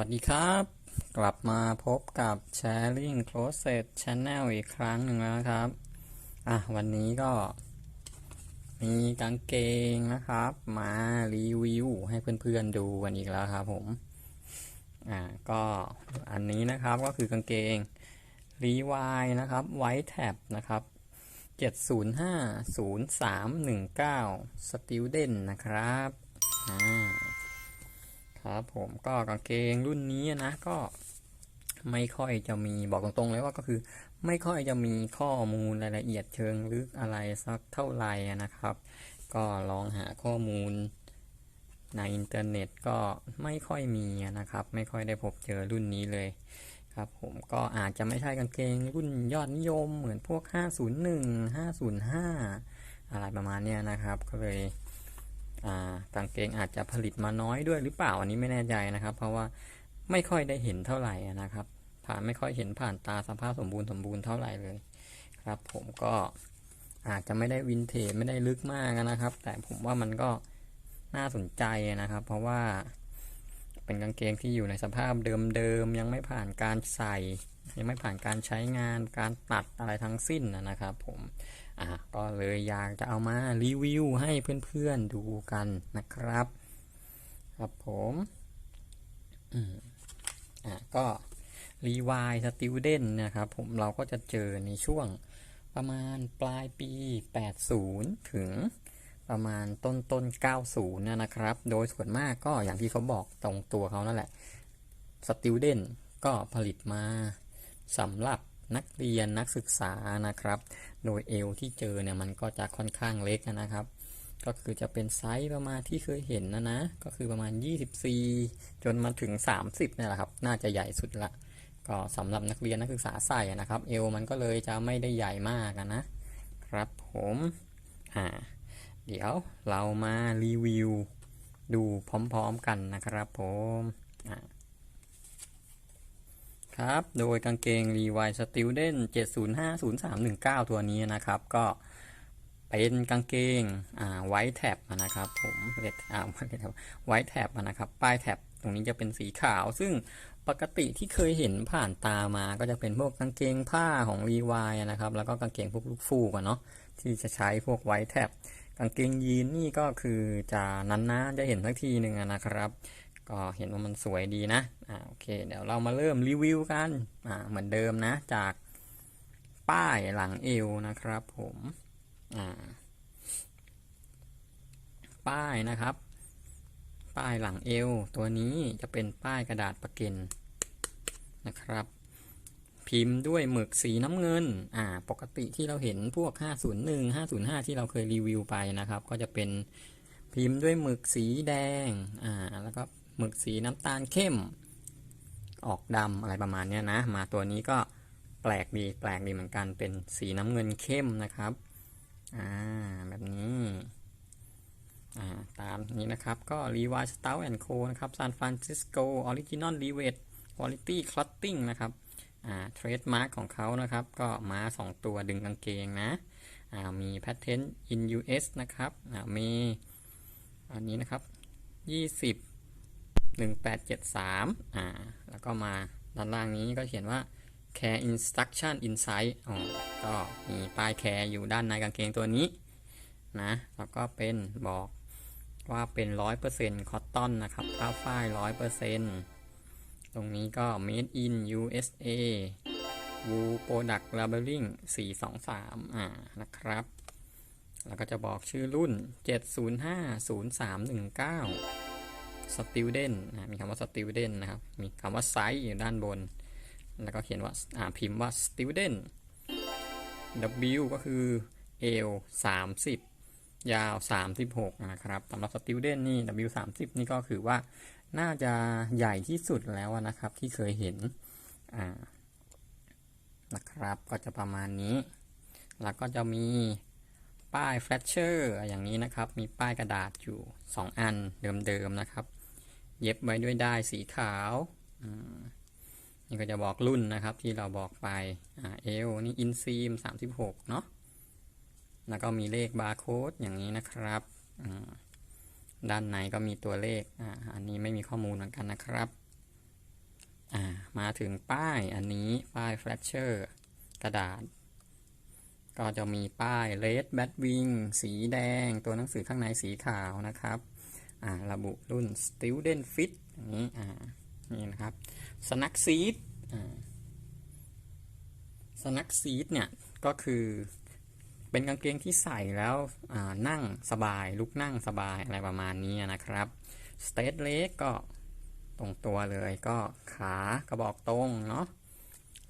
สวัสดีครับ กลับมาพบกับ Sharing Closet Channel อีกครั้งหนึ่งแล้วครับ อะ วันนี้ก็ มีกางเกงนะครับ มารีวิวให้เพื่อนๆดูกันอีกแล้วครับผม อ่า ก็อันนี้นะครับก็คือกางเกงรีวายนะครับไวท์แท็บนะครับ 7050319 Student นะครับ อ่า ครับผมก็กางเกงรุ่นนี้นะก็ไม่ค่อยจะมีบอกตรงๆเลยว่าก็คือ ไม่ค่อยจะมีข้อมูลรายละเอียดเชิงลึกอะไรสักเท่าไหร่นะครับ ก็ลองหาข้อมูลในอินเทอร์เน็ตก็ไม่ค่อยมีนะครับ ไม่ค่อยได้พบเจอรุ่นนี้เลยครับผมก็อาจจะไม่ใช่กางเกงรุ่นยอดนิยมเหมือนพวก 501 505 อะไรประมาณเนี้ยนะครับ ก็เลย กางเกงอาจจะผลิตมาน้อยด้วยหรือเปล่าอันนี้ไม่แน่ใจนะครับ เพราะว่าไม่ค่อยได้เห็นเท่าไหร่นะครับ ผ่านไม่ค่อยเห็นผ่านตาสภาพสมบูรณ์สมบูรณ์เท่าไหร่เลยครับ ผมก็อาจจะไม่ได้วินเทจไม่ได้ลึกมากนะครับ แต่ผมว่ามันก็น่าสนใจนะครับ เพราะว่าเป็นกางเกงที่อยู่ในสภาพเดิมๆยังไม่ผ่านการใส่ ยังไม่ผ่านการใช้งานการตัดอะไรทั้งสิ้นนะครับ ผม อะก็เลยอยากจะเอามารีวิวให้เพื่อนๆดูกันนะครับ ครับผมอืมอะก็รีวายสติวเดนนะครับ ผมเราก็จะเจอในช่วงประมาณปลายปี 80 ถึงประมาณต้นต้น90นะครับ โดยส่วนมากก็อย่างที่เขาบอกตรงตัวเขานั่นแหละสติวเดนก็ผลิตมาสำหรับ นักเรียนนักศึกษานะครับ โดยเอวที่เจอเนี่ยมันก็จะค่อนข้างเล็กนะครับ ก็คือจะเป็นไซส์ประมาณที่เคยเห็นนะนะ ก็คือประมาณ 24 จนมาถึง 30นี่แหละครับ น่าจะใหญ่สุดละ ก็สำหรับนักเรียนนักศึกษาใส่นะครับ เอวมันก็เลยจะไม่ได้ใหญ่มากนะครับผมอ่าเดี๋ยวเรามารีวิวดูพร้อมๆกันนะครับผมอ่า ครับ โดยกางเกง Levi Student 7050319 ตัวนี้นะครับ ก็เป็นกางเกงอ่าไวท์แท็บนะครับผมเรียกอ่าไวท์แท็บนะครับป้ายแท็บตรงนี้จะเป็นสีขาว ซึ่งปกติที่เคยเห็นผ่านตามาก็จะเป็นพวกกางเกงผ้าของ Levi นะครับ แล้วก็กางเกงพวกลูกฟูกอะเนาะที่จะใช้พวกไวท์แท็บกางเกงยีนนี่ก็คือจะนานๆจะเห็นสักทีหนึ่งนะครับ ก็เห็นว่ามันสวยดีนะอ่าโอเค เดี๋ยวเรามาเริ่มรีวิวกันอ่าเหมือนเดิมนะ จากป้ายหลังเอวนะครับ ผมอ่าป้ายนะครับ ป้ายหลังเอว ตัวนี้จะเป็นป้ายกระดาษประเก็นนะครับ พิมพ์ด้วยหมึกสีน้ำเงินอ่าปกติที่เราเห็นพวก 501 505 ที่เราเคยรีวิวไปนะครับ ก็จะเป็นพิมพ์ด้วยหมึกสีแดงอ่าแล้วก็ หมึกสีน้ำตาลเข้ม ออกดำอะไรประมาณนี้นะ มาตัวนี้ก็แปลกดีแปลกดีเหมือนกันเป็นสีน้ำเงินเข้มนะครับอ่าแบบนี้อ่าตามนี้นะครับก็ Levi Stout and Co นะครับ San Francisco Original r e w e t Quality Clothing นะครับอ่าเทรดมาร์กของเขานะครับ ก็มา2 ตัวดึงกางเกงนะอ่ามี Patent in US นะครับอ่ามีอันนี้นะครับ 20 1873อ่าแล้วก็มาด้านล่างนี้ก็เขียนว่า care instruction inside อ๋อก็มีป้าย care อยู่ด้านในกางเกงตัวนี้นะแล้วก็เป็นบอกว่าเป็น100%คอตตอนนะครับผ้าฝ้าย100%ตรงนี้ก็ made in USA wool product labeling 423อ่านะครับ แล้วก็จะบอกชื่อรุ่น 7050319 student นะมีคำว่า student นะครับ มีคำว่า size อยู่ด้านบน แล้วก็เขียนว่าพิมพ์ว่า student W ก็คือ L 30 ยาว 36 นะครับสำหรับ student นี่ W 30นี่ก็คือว่าน่าจะใหญ่ที่สุดแล้วนะครับที่เคยเห็นนะครับก็จะประมาณนี้ แล้วก็จะมีป้ายแฟลชเชอร์อย่างนี้นะครับ มีป้ายกระดาษอยู่ 2 อันเดิมๆนะครับ เย็บไว้ด้วยได้ายสีขาวนี่ก็จะบอกรุ่นนะครับที่เราบอกไปเอลนี่อินซีม36เนาะแล้วก็มีเลขบาร์โค้ดอย่างนี้นะครับด้านในก็มีตัวเลขอ่าอันนี้ไม่มีข้อมูลเหมือนกันนะครับอ่ามาถึงป้ายอันนี้ป้ายแฟลชเชอร์กระดาษ ก็จะมีป้าย Red Bat Wing สีแดง ตัวหนังสือข้างในสีขาวนะครับ อ่าระบุรุ่น Student Fit อย่างนี้อ่านี่นะครับ Snack Seat อ่า Snack Seat เนี่ยก็คือเป็นกางเกงที่ใส่แล้วนั่งสบาย ลุกนั่งสบายอะไรประมาณนี้นะครับ Straight Leg ก็ตรงตัวเลยก็ขากระบอกตรงเนาะ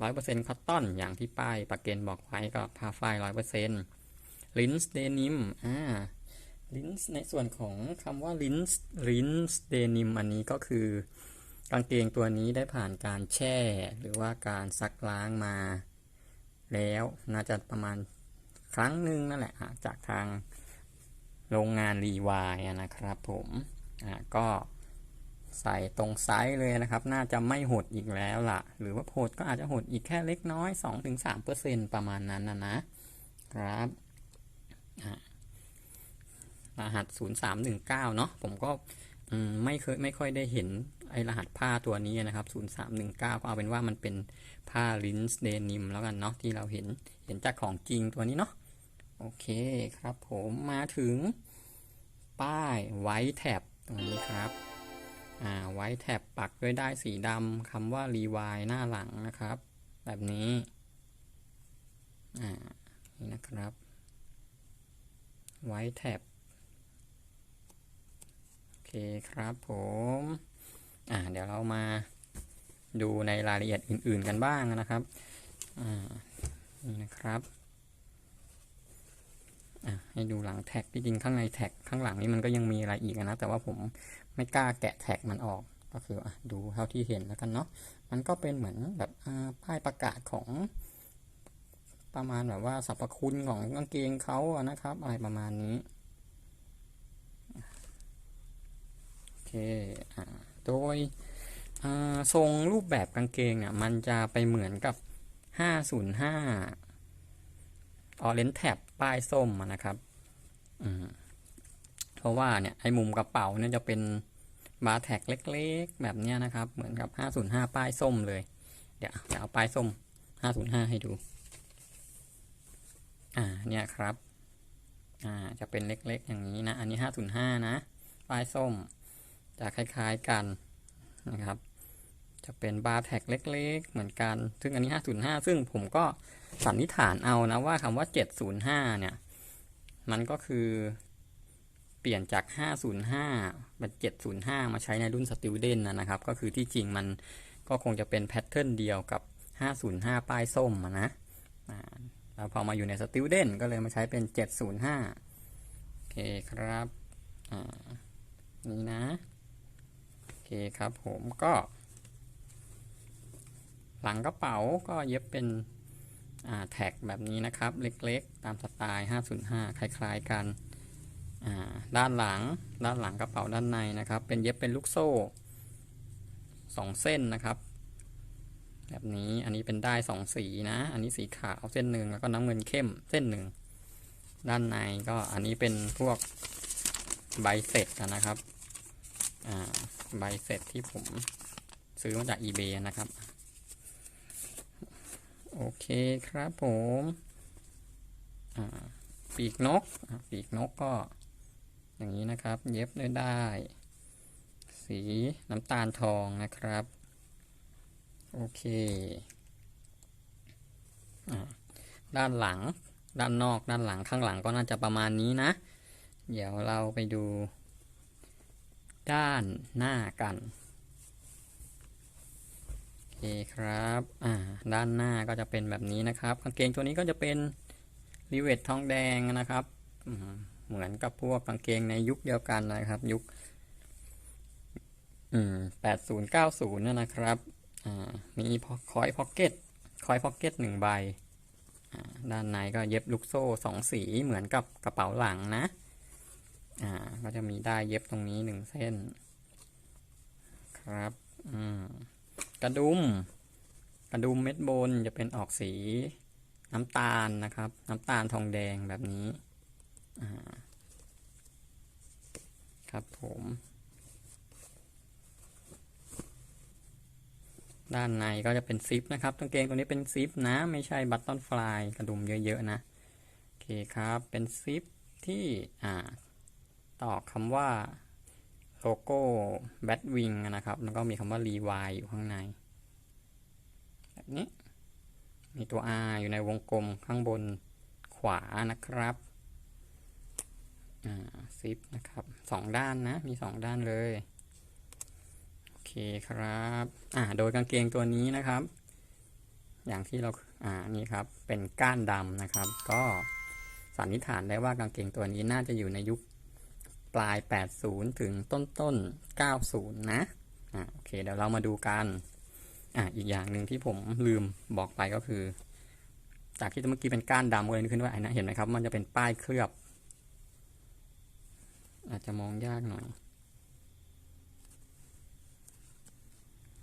ร้อยเปอร์เซ็นต์คอตตอนอย่างที่ป้ายประเกนบอกไว้ก็ผ้าฝ้ายร้อยเปอร์เซ็นต์ลินส์เดนิมอ่า ลิ้นส์ในส่วนของคำว่าลิ้นส์ลิ้นส์เดนิมอันนี้ก็คือกางเกงตัวนี้ได้ผ่านการแช่ หรือว่าการซักล้างมาแล้วน่าจะประมาณครั้งหนึ่งนั่นแหละจากทางโรงงานรีวายนะครับผมอะก็ใส่ตรงไซส์เลยนะครับ น่าจะไม่หดอีกแล้วล่ะ หรือว่าหดก็อาจจะหดอีกแค่เล็กน้อย 2-3%ประมาณนั้นนะนะครับอะ รหัส 0319 เนาะผมก็มไม่เคยไม่ค่อยได้เห็นไอรหัสผ้าตัวนี้นะครับ 0319 ก็เอาเป็นว่ามันเป็นผ้าลินส์เดนิมแล้วกันเนาะที่เราเห็นเห็นจากของจริงตัวนี้เนาะโอเคครับผมมาถึงป้ายไว้แท็บตรงนี้ครับอ่าไว้แท็บปักด้วยได้สีดำคำว่ารีวายหน้าหลังนะครับ แบบนี้อ่านี่นะครับไว้แท็บ เคครับผม อ่าเดี๋ยวเรามาดูในรายละเอียดอื่น ๆกันบ้างนะครับ อ่านี่นะครับอะให้ดูหลังแท็กที่จริงข้างในแท็กข้างหลังนี่มันก็ยังมีอะไรอีกนะ แต่ว่าผมไม่กล้าแกะแท็กมันออก ก็คืออะดูเท่าที่เห็นแล้วกันเนาะ มันก็เป็นเหมือนแบบอ่าป้ายประกาศของ ประมาณแบบว่าสรรพคุณของกางเกงเขาอะนะครับ อะไรประมาณนี้ โอ เคอ่าโดยทรงรูปแบบกางเกงเนี่ยมันจะไปเหมือนกับ 505 Orange Tab ป้ายส้มนะครับเพราะว่าเนี่ยไอ้มุมกระเป๋าเนี่ยจะเป็นบาร์แท็กเล็กๆ แบบเนี้ยนะครับ เหมือนกับ 505 ป้ายส้มเลย เดี๋ยวจะเอาป้ายส้ม 505 ให้ดู อ่า เนี่ยครับ อ่า จะเป็นเล็กๆ อย่างนี้นะ อันนี้ 505 นะ ป้ายส้ม จะคล้ายๆกันนะครับ จะเป็นบาร์แท็กเล็ก ๆ เหมือนกัน ซึ่งอันนี้ 505 ซึ่งผมก็สันนิษฐานเอานะว่าคำว่า 705 เนี่ย มันก็คือเปลี่ยนจาก 505 เป็น 705 มาใช้ในรุ่น Student นนะครับ ก็คือที่จริงมันก็คงจะเป็นแพทเทิร์นเดียวกับ 505 ป้ายส้มนะแล้วพอมาอยู่ใน Student ก็เลยมาใช้เป็น 705 โอเคครับอ่านี่นะ เคครับผมก็ หลังกระเป๋าก็เย็บเป็นแท็กแบบนี้นะครับ เล็กๆ ตามสไตล์ 505 คล้าย ๆ กัน ด้านหลัง ด้านหลังกระเป๋าด้านในนะครับ เป็นเย็บเป็นลูกโซ่สองเส้นนะครับ แบบนี้ อันนี้เป็นได้ายสองสีนะ อันนี้สีขาวเส้นหนึ่งแล้วก็น้ำเงินเข้มเส้นหนึ่ง ด้านในก็อันนี้เป็นพวกใบเสร็จนะครับ อ่า ใบเสร็จที่ผมซื้อมาจาก eBay นะครับ โอเคครับผมปีกนกปีกนกก็อย่างนี้นะครับ เย็บด้วยได้ สีน้ำตาลทองนะครับ โอเคอด้านหลังด้านนอกด้านหลังข้างหลังก็น่าจะประมาณนี้นะ เดี๋ยวเราไปดู ด้านหน้ากันโอเคครับอ่าด้านหน้าก็จะเป็นแบบนี้นะครับกางเกงตัวนี้ก็จะเป็นรีเวททองแดงนะครับเหมือนกับพวกกางเกงในยุคเดียวกันนะครับ ยุคแปดศูนย์เก้าศูนย์นะครับอ่ามีคอยพ็อกเก็ตคอยพ็อกเก็ตหนึ่งใบอ่าด้านในก็เย็บลูกโซ่สองสีเหมือนกับกระเป๋าหลังนะ อ่า ก็จะมีได้เย็บตรงนี้หนึ่งเส้น ครับ อืม กระดุม กระดุมเม็ดบนจะเป็นออกสี น้ำตาลนะครับ น้ำตาลทองแดงแบบนี้ อ่า ครับผม ด้านในก็จะเป็นซิปนะครับกางเกงตัวนี้เป็นซิปนะ ไม่ใช่บัตตอนฟลายกระดุมเยอะๆนะ โอเคครับ เป็นซิปที่ อ่า ต่อคำว่าโลโก้แบทวิงนะครับ แล้วก็มีคำว่ารีวายอยู่ข้างใน แบบนี้ มีตัว R อยู่ในวงกลมข้างบนขวานะครับอ่าซิปนะครับสองด้านนะ มีสองด้านเลย โอเคครับอ่าโดยกางเกงตัวนี้นะครับ อย่างที่เราอ่านี่ครับ เป็นก้านดำนะครับ ก็สันนิษฐานได้ว่ากางเกงตัวนี้น่าจะอยู่ในยุค ปลาย 80 ถึงต้นต้น 90 นะอ่าโอเคเดี๋ยวเรามาดูกันอ่าอีกอย่างหนึ่งที่ผมลืมบอกไปก็คือ จากที่เมื่อกี้เป็นก้านดำเลยนึกขึ้นว่าไอ้นะเห็นไหมครับ มันจะเป็นป้ายเคลือบ อาจจะมองยากหน่อย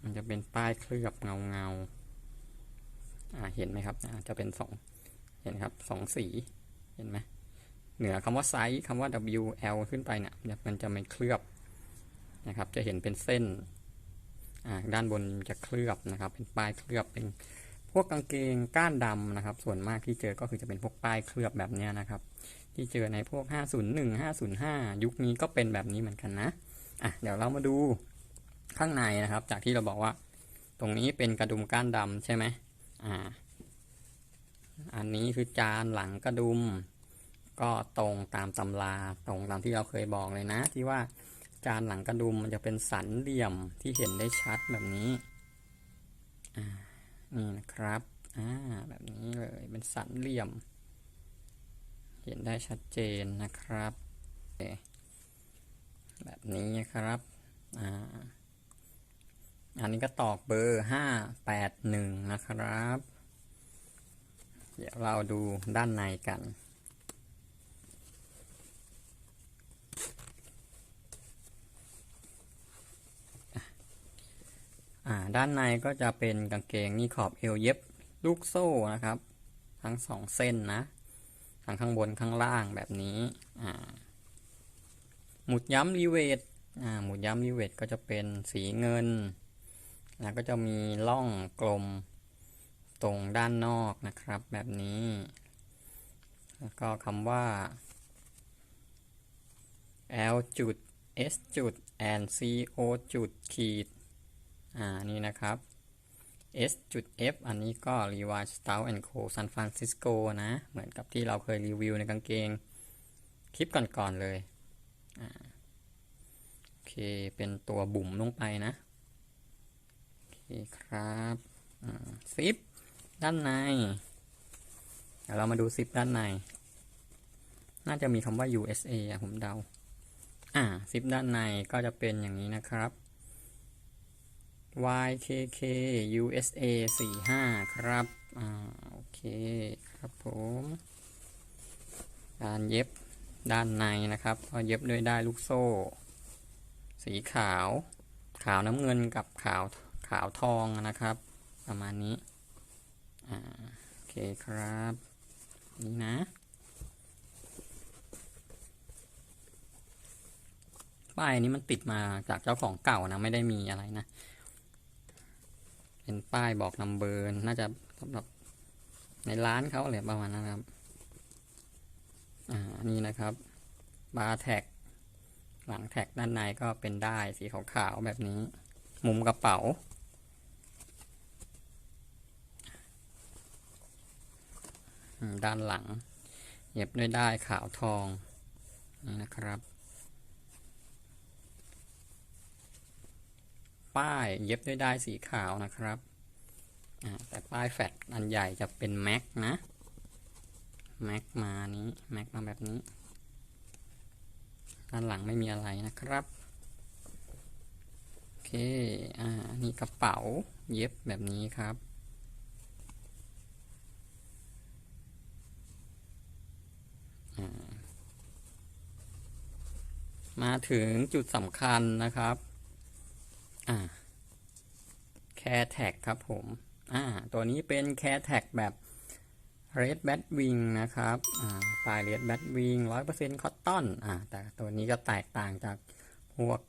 มันจะเป็นป้ายเคลือบเงาเงาอ่าเห็นไหมครับอ่าจะเป็นสองเห็นครับสองสีเห็นไหม เหนือคำว่าไซส์คำว่า W L ขึ้นไปเนี่ยมันจะไม่เคลือบนะครับ จะเห็นเป็นเส้นด้านบนจะเคลือบนะครับ เป็นป้ายเคลือบเป็นพวกกางเกงก้านดำนะครับ ส่วนมากที่เจอก็คือจะเป็นพวกป้ายเคลือบแบบนี้นะครับ ที่เจอในพวก 501 505 ยุคนี้ก็เป็นแบบนี้เหมือนกันนะอะเดี๋ยวเรามาดูข้างในนะครับ จากที่เราบอกว่า ตรงนี้เป็นกระดุมก้านดำใช่ไหมอ่า อันนี้คือจานหลังกระดุม ก็ตรงตามตำราตรงตามที่เราเคยบอกเลยนะ ที่ว่าจานหลังกระดุมมันจะเป็นสันเหลี่ยมที่เห็นได้ชัดแบบนี้นี่นะครับแบบนี้เลยเป็นสันเหลี่ยม เห็นได้ชัดเจนนะครับ แบบนี้ครับอันนี้ก็ตอกเบอร์ห้าแปดหนึ่งนะครับ เดี๋ยวเราดูด้านในกัน ด้านในก็จะเป็นกางเกงนี่ขอบเอวเย็บลูกโซ่นะครับ ทั้งสองเส้นนะ ทั้งข้างบนข้างล่างแบบนี้อ่าหมุดย้ำรีเวทอ่าหมุดย้ำรีเวทก็จะเป็นสีเงิน แล้วก็จะมีร่องกลมตรงด้านนอกนะครับแบบนี้ แล้วก็คำว่า L จุด S จุด and C O จุดขีด อ่า นี่นะครับ S จุด F อันนี้ก็ Levi Strauss and Co San Francisco นะ เหมือนกับที่เราเคยรีวิวในกางเกง คลิปก่อนๆเลยอ่าโอเค เป็นตัวบุ๋มลงไปนะ โอเคครับซิปด้านใน เดี๋ยวเรามาดูซิปด้านใน น่าจะมีคำว่า USA อะผมเดา อ่าซิปด้านในก็จะเป็นอย่างนี้นะครับ YKK USA 45 ครับ อ่า โอเค ครับผม การเย็บด้านในนะครับก็เย็บด้วยได้ลูกโซ่ สีขาว ขาวน้ำเงินกับขาวขาวทองนะครับ ประมาณนี้ อ่า โอเคครับ นี่นะ ป้ายนี้มันติดมาจากเจ้าของเก่านะ ไม่ได้มีอะไรนะ เป็นป้ายบอกนัมเบอร์น่าจะสำหรับในร้านเขาอะไรประมาณนั้นครับ อ่า นี่นะครับ บาร์แท็ก หลังแท็กด้านในก็เป็นได้สีขาวๆแบบนี้ มุมกระเป๋า ด้านหลัง เย็บด้วยได้ขาวทอง นี่นะครับ ป้ายเย็บด้วยด้ายสีขาวนะครับแต่ป้ายแฟตอันใหญ่จะเป็นแม็กนะแม็กมานี้แม็กมาแบบนี้ ด้านหลังไม่มีอะไรนะครับ โอเค อ่า นี่กระเป๋าเย็บแบบนี้ครับ มาถึงจุดสำคัญนะครับ อ่าแคร์แท็กครับผม อ่า ตัวนี้เป็นแคร์แท็กแบบ Red Bat Wing นะครับ อ่าปลาย Red Bat Wing 100%คอตตอน อ่า แต่ตัวนี้ก็แตกต่างจากพวก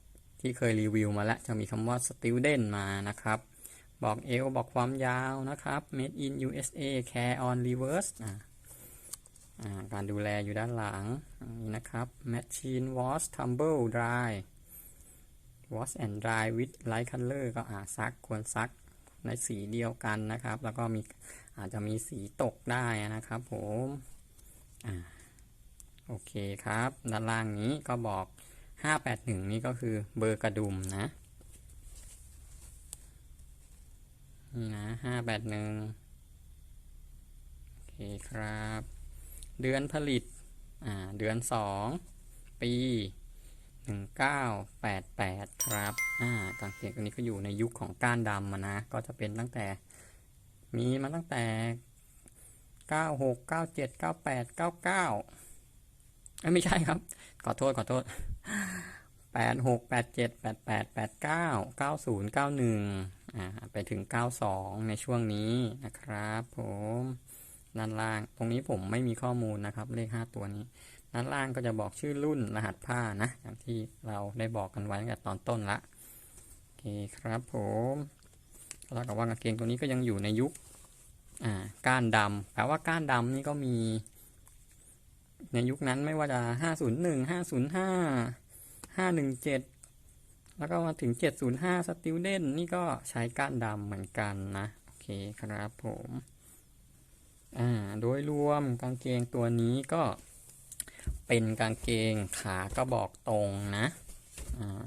ที่เคยรีวิวมาแล้ว จะมีคำว่า Student มานะครับ บอกเอวบอกความยาวนะครับ made in USA care on reverse อ่าการดูแลอยู่ด้านหลังนนี้นะครับ machine wash tumble dry wash and dry with light color ก็อาซักควรซักในสีเดียวกันนะครับ แล้วก็มีอาจจะมีสีตกได้นะครับ ผมอ่าโอเคครับ ด้านล่างนี้ก็บอก 581 นี่ก็คือเบอร์กระดุมนะ นี่นะ 581 โอเคครับ เดือนผลิต อ่า เดือน 2 ปี 1988 ครับ อ่า กางเกงตัวนี้ก็อยู่ในยุคของก้านดำนะ ก็จะเป็นตั้งแต่ มีมาตั้งแต่ 96 97 98 99เอ้ยไม่ใช่ครับ ขอโทษ ขอโทษ 86 87 88 89 90 91 อ่า ไปถึง 92 ในช่วงนี้นะครับผม ด้านล่าง ตรงนี้ผมไม่มีข้อมูลนะครับ เลข 5 ตัวนี้ ด้านล่างก็จะบอกชื่อรุ่นรหัสผ้านะอย่างที่เราได้บอกกันไว้ตั้งแต่ตอนต้นละโอเคครับผมแล้วกับว่ากางเกงตัวนี้ก็ยังอยู่ในยุคอ่าก้านดำแปลว่าก้านดำนี่ก็มี ในยุคนั้นไม่ว่าจะ 501 505 517 แล้วก็มาถึง 705 Student นี่ก็ใช้ก้านดำเหมือนกันนะโอเคครับผมอ่าโดยรวมกางเกงตัวนี้ก็ เป็นกางเกงขากระบอกตรงนะอ่า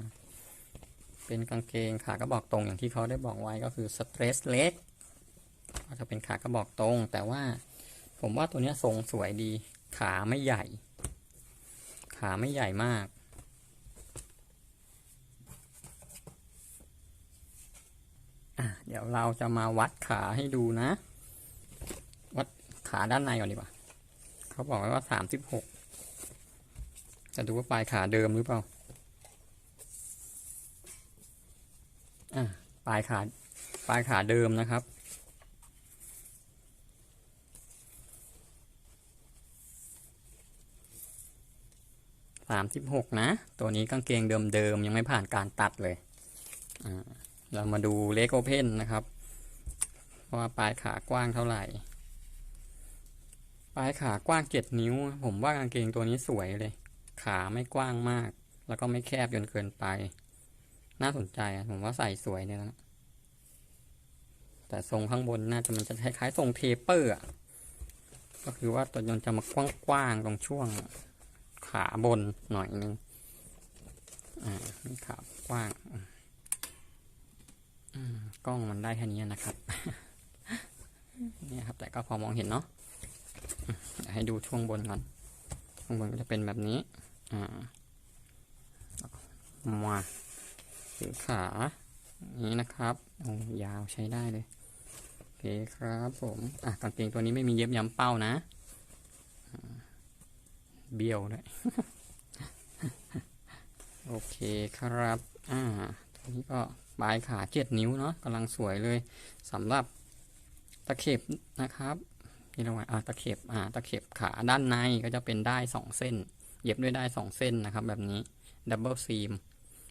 เป็นกางเกงขากระบอกตรงอย่างที่เขาได้บอกไว้ก็คือ stress leg ก็จะเป็นขากระบอกตรง แต่ว่าผมว่าตัวนี้ทรงสวยดี ขาไม่ใหญ่ ขาไม่ใหญ่มาก เดี๋ยวเราจะมาวัดขาให้ดูนะ วัดขาด้านในก่อนดีกว่า เขาบอกไว้ว่าสามสิบหก จะดูว่าปลายขาเดิมหรือเปล่า อะปลายขาปลายขาเดิมนะครับสามสิบหกนะ ตัวนี้กางเกงเดิมๆยังไม่ผ่านการตัดเลยอ่าเรามาดูเลโ p เพนนะครับ ว่าปลายขากว้างเท่าไหร่ ปลายขากว้างเจ็ดนิ้ว ผมว่ากางเกงตัวนี้สวยเลย ขาไม่กว้างมาก แล้วก็ไม่แคบจนเกินไป น่าสนใจผมว่าใส่สวยเนี่ยนะแต่ทรงข้างบนน่าจะมันจะคล้ายๆทรงเทเปอร์ก็คือว่าตัวยนต์จะมากว้างๆตรงช่วงขาบนหน่อยนึงอ่านี่ขากว้างกล้องมันได้แค่นี้นะครับเนี่ยครับ แต่ก็พอมองเห็นเนาะให้ดูช่วงบนก่อนช่วงบนก็จะเป็นแบบนี้ อ่ามาถือขาอย่างนี้นะครับโอ้ยาวใช้ได้เลยโอเคครับผมอะกางเกงตัวนี้ไม่มีเย็บย้ำเป้านะเบี้ยวด้วยโอเคครับ อ่าตัวนี้ก็ปลายขาเจ็ดนิ้วเนาะกำลังสวยเลยสำหรับตะเข็บนะครับนี่เราไว้อ่าตะเข็บอ่าตะเข็บขาด้านในก็จะเป็นได้สองเส้น เย็บด้วยได้สองเส้นนะครับ แบบนี้ดับเบิลซีม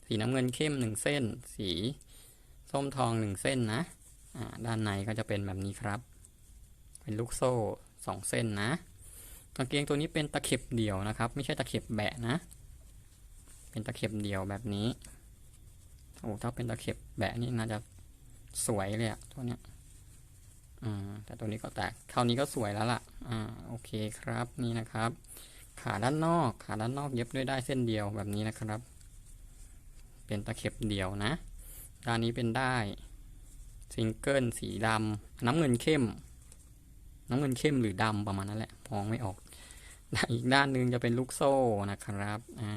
สีน้ำเงินเข้มหนึ่งเส้น สีส้มทองหนึ่งเส้นนะด้านในก็จะเป็นแบบนี้ครับ เป็นลูกโซ่สองเส้นนะกางเกงตัวนี้เป็นตะเข็บเดี่ยวนะครับ ไม่ใช่ตะเข็บแบะนะ เป็นตะเข็บเดี่ยวแบบนี้โอ้ถ้าเป็นตะเข็บแบะนี่น่าจะสวยเลยอะตัวเนี้ยแต่ตัวนี้ก็แตกเท่านี้ก็สวยแล้วล่ะ อ่า โอเคครับ นี่นะครับ ขาด้านนอก ขาด้านนอกเย็บด้วยได้เส้นเดียวแบบนี้นะครับ เป็นตะเข็บเดียวนะ ด้านนี้เป็นได้ซิงเกิลสีดำน้ำเงินเข้ม น้ำเงินเข้มหรือดำประมาณนั้นแหละมองไม่ออก อีกด้านหนึงจะเป็นลูกโซ่นะครับอ่า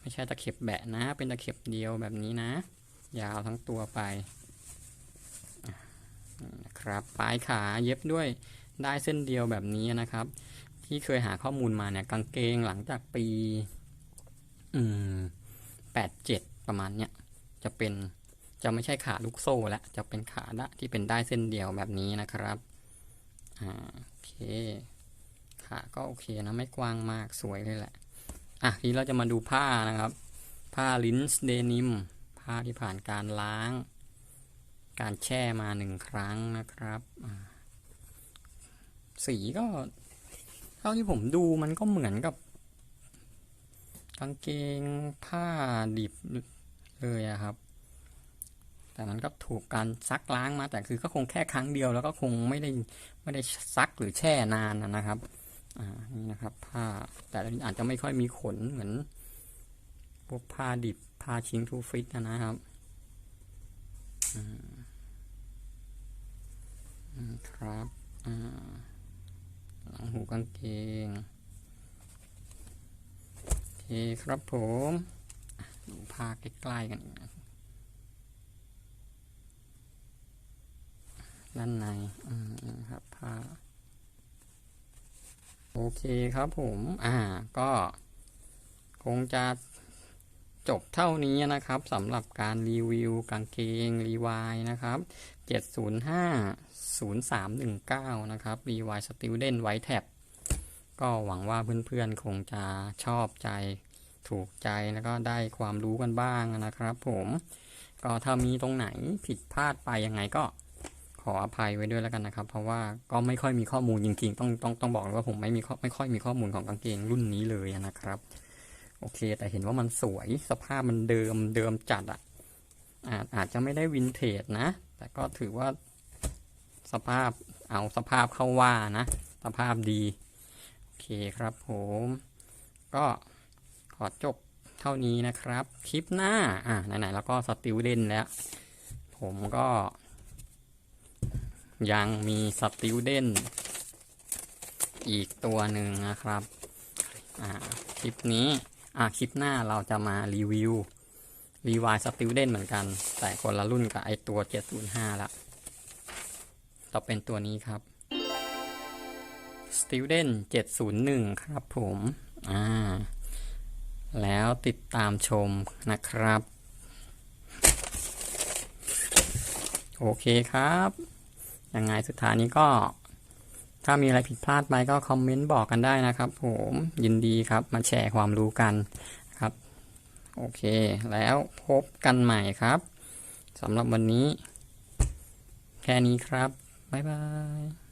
ไม่ใช่ตะเข็บแบะนะ เป็นตะเข็บเดียวแบบนี้นะ ยาวทั้งตัวไปนะครับปลายขาเย็บด้วยได้เส้นเดียวแบบนี้นะครับ ที่เคยหาข้อมูลมาเนี่ยกางเกงหลังจากปีอืมแปดเจ็ดประมาณเนี้ยจะเป็นจะไม่ใช่ขาลูกโซ่แล้วจะเป็นขาดะที่เป็นได้เส้นเดียวแบบนี้นะครับอ่าโอเคขาก็โอเคนะไม่กว้างมากสวยเลยแหละอะทีนี้เราจะมาดูผ้านะครับ ผ้าลินส์เดนิมผ้าที่ผ่านการล้าง การแช่มาหนึ่งครั้งนะครับ สีก็ ท่าที่ผมดูมันก็เหมือนกับกางเกงผ้าดิบเลยอะครับ แต่มันก็ถูกการซักล้างมาแต่คือก็คงแค่ครั้งเดียวแล้วก็คงไม่ได้ไม่ได้ซักหรือแช่นานนะครับ อ่า นี่นะครับ ผ้าแต่อาจจะไม่ค่อยมีขนเหมือนพวกผ้าดิบผ้าชิงทูฟิตนะครับอืมครับอ่า กางเกงโอเคครับผมดูผ้าใกล้ๆกันอีกนะด้านในอืมครับผ้าโอเคครับผม อ่า ก็คงจะจบเท่านี้นะครับสำหรับการรีวิวกางเกงรีวายนะครับ 705 0319 นะครับรีวายสติลเดนไวท์แท็บ ก็หวังว่าเพื่อนๆคงจะชอบใจถูกใจแล้วก็ได้ความรู้กันบ้างนะครับผมก็ถ้ามีตรงไหนผิดพลาดไปยังไงก็ขออภัยไว้ด้วยแล้วกันนะครับ เพราะว่าก็ไม่ค่อยมีข้อมูลจริงๆ ต้องต้องต้องบอกเลยว่าผมไม่มีไม่ค่อยมีข้อมูลของกางเกงรุ่นนี้เลยนะครับ โอเค แต่เห็นว่ามันสวยสภาพมันเดิมเดิมจัดอะอาจอาจจะไม่ได้วินเทจนะ แต่ก็ถือว่าสภาพเอาสภาพเข้าว่านะ สภาพดี เคครับผม ก็ขอจบเท่านี้นะครับ คลิปหน้า อะไหนๆแล้วก็สติลเด่นแล้ว ผมก็ ยังมีสติลเด่นอีกตัวหนึ่งนะครับ อ่า คลิปนี้ อะคลิปหน้าเราจะมารีวิวรีวายสติลเด่นเหมือนกัน แต่คนละรุ่นกับไอตัว 705ละต่อเป็นตัวนี้ครับ Student 701 ครับผมอ่าแล้วติดตามชมนะครับ โอเคครับ ยังไงสุดท้ายนี้ก็ ถ้ามีอะไรผิดพลาดไปก็คอมเมนต์บอกกันได้นะครับผมยินดีครับมาแชร์ความรู้กันครับ โอเค แล้วพบกันใหม่ครับสำหรับวันนี้ แค่นี้ครับ บ๊ายบาย